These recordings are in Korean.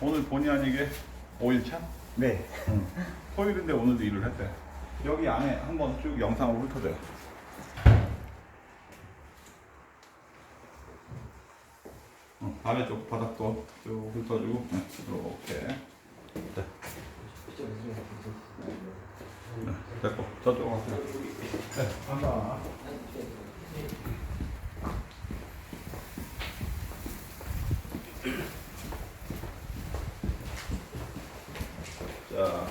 오늘 본의 아니게 5일차? 네. 토요일인데 오늘도 일을 했대요. 여기 안에 한번 쭉 영상으로 훑어줘요. 어, 아래쪽 바닥도 쭉 훑어주고 네, 이렇게 네, 됐고 저쪽 가세요. 네, 간다. 자,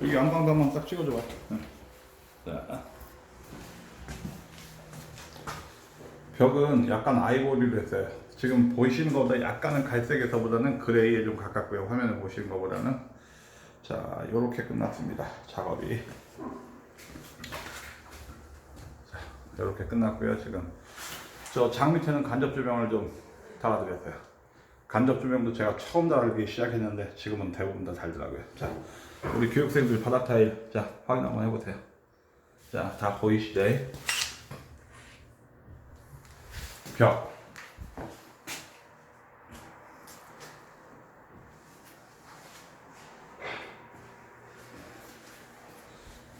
여기 양방도 한번 딱 찍어줘봐. 네. 자. 벽은 약간 아이보리로 했어요. 지금 보이시는 것보다 약간은 갈색에서보다는 그레이에 좀 가깝고요. 화면에 보시는 것보다는. 자, 요렇게 끝났습니다. 작업이. 자, 요렇게 끝났고요. 지금. 저 장 밑에는 간접 조명을 좀 달아드렸어요. 간접 조명도 제가 처음 달기 시작했는데 지금은 대부분 다 달더라고요. 자, 우리 교육생들 바닥 타일 자 확인 한번 해보세요. 자, 다 보이시죠? 벽.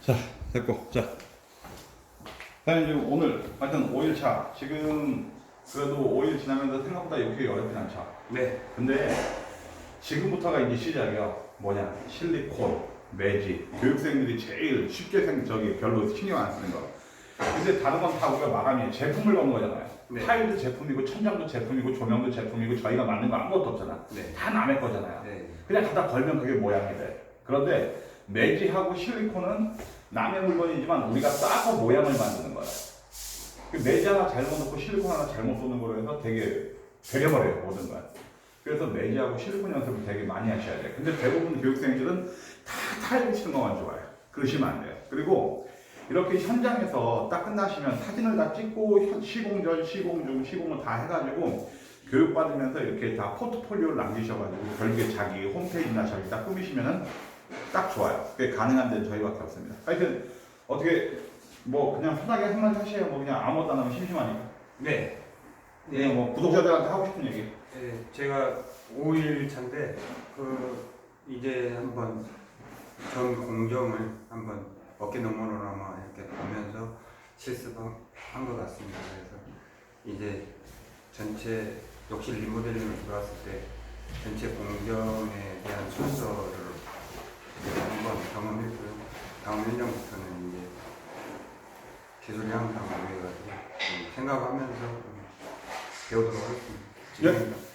자, 됐고, 자. 사장님 지금 오늘 하여튼 5일차 지금 그래도 5일 지나면서 생각보다 이렇게 어렵진 않죠. 네. 근데 지금부터가 이제 시작이야. 뭐냐? 실리콘, 매지. 교육생들이 제일 쉽게 생 저기 별로 신경 안 쓰는 거. 근데 다른 건 다 우리가 마감이 제품을 거는 거잖아요. 네. 타일도 제품이고 천장도 제품이고 조명도 제품이고 저희가 만든 거 아무것도 없잖아. 네. 다 남의 거잖아요. 네. 그냥 갖다 걸면 그게 모양이 돼. 그런데 매지하고 실리콘은 남의 물건이지만 우리가 싸서 모양을 만드는 거야. 그 매지 하나 잘못 넣고 실리콘 하나 잘못 쏘는 거로 해서 되게 되려버려요 모든 건. 그래서 매지하고 실리콘 연습을 되게 많이 하셔야 돼요. 근데 대부분 교육생들은 다 타일 치는 것만 좋아해요. 그러시면 안 돼요. 그리고 이렇게 현장에서 딱 끝나시면 사진을 다 찍고 현- 시공 전, 시공 중, 시공을 다 해가지고 교육받으면서 이렇게 다 포트폴리오를 남기셔가지고 결국에 자기 홈페이지나 저기 딱 꾸미시면은 딱 좋아요. 그게 가능한 데는 저희밖에 없습니다. 하여튼 어떻게 뭐 그냥 편하게 한마디 하세요. 뭐 그냥 아무것도 안 하면 심심하니까. 네. 그냥 뭐 구독자들한테 하고 싶은 얘기. 네, 제가 5일 차인데 그 이제 한번 전 공정을 한번 어깨 너머로나마 이렇게 보면서 실습한 것 같습니다. 그래서 이제 전체 욕실 리모델링을 들어왔을 때 전체 공정에 대한 순서를 한번 경험했고요. 다음 1년부터는 이제 기술이 항상 오해가지고 좀 생각하면서 좀 배우도록 하겠습니다. 예. 지금